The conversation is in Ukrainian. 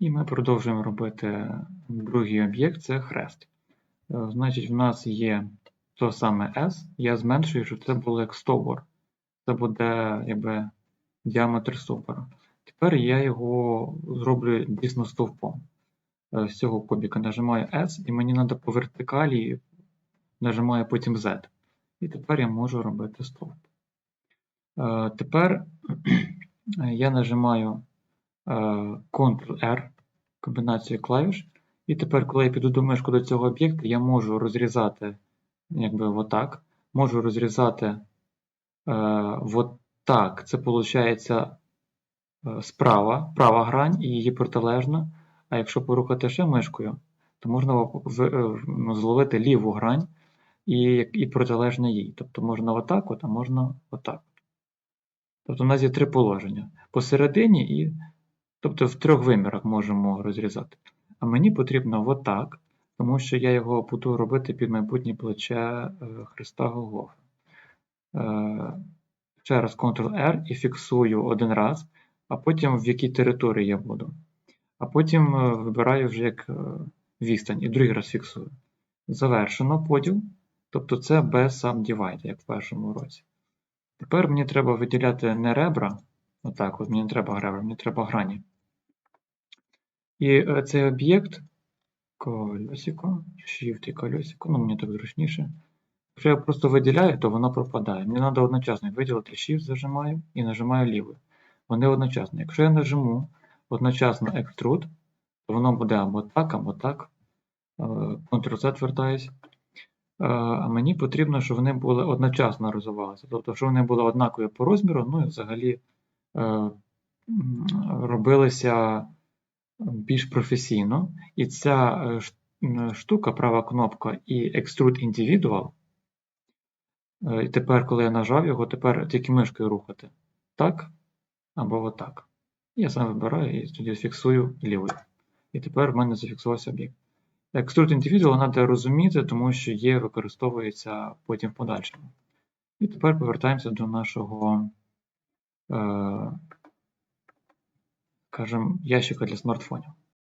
І ми продовжуємо робити другий об'єкт це хрест. Е, Значить, в нас є то саме S. Я зменшую, щоб це було як стовбур. Це буде якби діаметр стовбура. Тепер я його зроблю дійсно стовпом. Е, З цього кубіка нажимаю S, і мені треба по вертикалі, нажимаю потім Z. І тепер я можу робити стовп. Е, Тепер я нажимаю Ctrl-R, комбінацію клавіш. І тепер, коли я піду до мишку до цього об'єкта, я можу розрізати якби отак. Можу розрізати е, отак. Це виходить е, справа, права грань і її протилежна. А якщо порухати ще мишкою, то можна е, ну, зловити ліву грань і, і протилежне їй. Тобто можна отак, от, а можна отак. Тобто у нас є три положення. Посередині і. Тобто в трьох вимірах можемо розрізати. А мені потрібно отак, тому що я його буду робити під майбутнє плече е, Христа Голгофа. Е, ще раз Ctrl-R і фіксую один раз, а потім в якій території я буду. А потім е, вибираю вже як відстань і другий раз фіксую. Завершено поділ. Тобто це без subdivide, як в першому році. Тепер мені треба виділяти не ребра. Отак, от мені не треба ребра, мені треба грані. І е, цей об'єкт колесико, shift і колесико, ну мені так зручніше. Якщо я просто виділяю, то воно пропадає. Мені треба одночасно виділити Shift зажимаю і нажимаю лівий. Вони одночасно. Якщо я нажму одночасно Extrude, то воно буде або так, або так. Е, Ctrl-Z вертаюсь. Е, А мені потрібно, щоб вони були одночасно розвивалися. Тобто, щоб вони були однакові по розміру, ну і взагалі робилися більш професійно. І ця е, штука, права кнопка і Extrude Individual. е, І тепер, коли я нажав його, тепер тільки мишкою рухати. Так або отак. Я сам вибираю і тоді фіксую лівою. І тепер в мене зафіксувався об'єкт. Extrude Individual треба розуміти, тому що є, використовується потім в подальшому. І тепер повертаємося до нашого, е, скажімо, ящика для смартфонів.